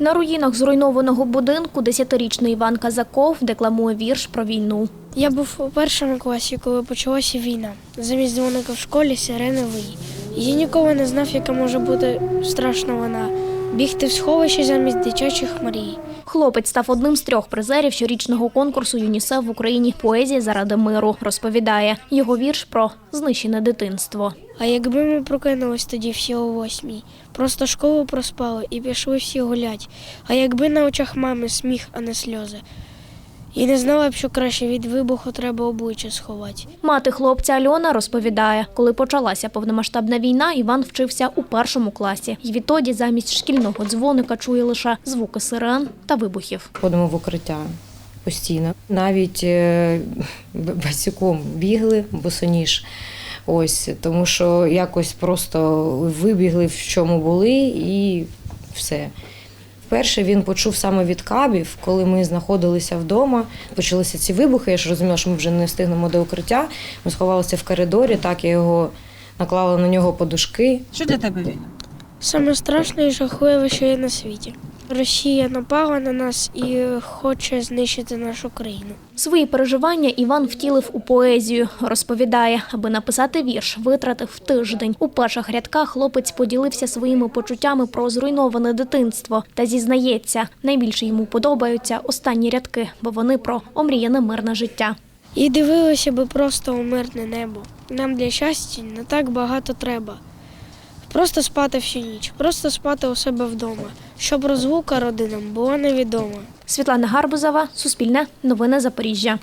На руїнах зруйнованого будинку десятирічний Іван Казаков декламує вірш про війну. Я був у першому класі, коли почалася війна. Замість дзвоника в школі сирени вий. Я ніколи не знав, яка може бути страшна вона. Бігти в сховище замість дитячих мрій. Хлопець став одним з трьох призерів щорічного конкурсу ЮНІСЕФ в Україні Поезія заради миру. Розповідає його вірш про знищене дитинство. А якби ми прокинулись тоді всі о восьмій, просто школу проспали і пішли всі гулять. А якби на очах мами сміх, а не сльози. І не знала б, що краще від вибуху треба обличчя сховати. Мати хлопця Альона розповідає, коли почалася повномасштабна війна, Іван вчився у першому класі. І відтоді замість шкільного дзвоника чує лише звуки сирен та вибухів. Ходимо в укриття постійно. Навіть е, б- босиком бігли, босоніж. Ось, тому що якось просто вибігли в чому були і все. Вперше він почув саме від кабів, коли ми знаходилися вдома. Почалися ці вибухи. Я ж розуміла, що ми вже не встигнемо до укриття. Ми сховалися в коридорі, так я його наклала на нього подушки. Що для тебе війна? Саме страшне і жахливе, що є на світі. Росія напала на нас і хоче знищити нашу країну. Свої переживання Іван втілив у поезію. Розповідає, аби написати вірш, витратив тиждень. У перших рядках хлопець поділився своїми почуттями про зруйноване дитинство та зізнається, найбільше йому подобаються останні рядки, бо вони про омріяне мирне життя. І дивилися би просто у мирне небо. Нам для щастя не так багато треба. Просто спати всю ніч, просто спати у себе вдома, щоб звука родинам була невідома. Світлана Гарбузова, Суспільне, Новини Запоріжжя.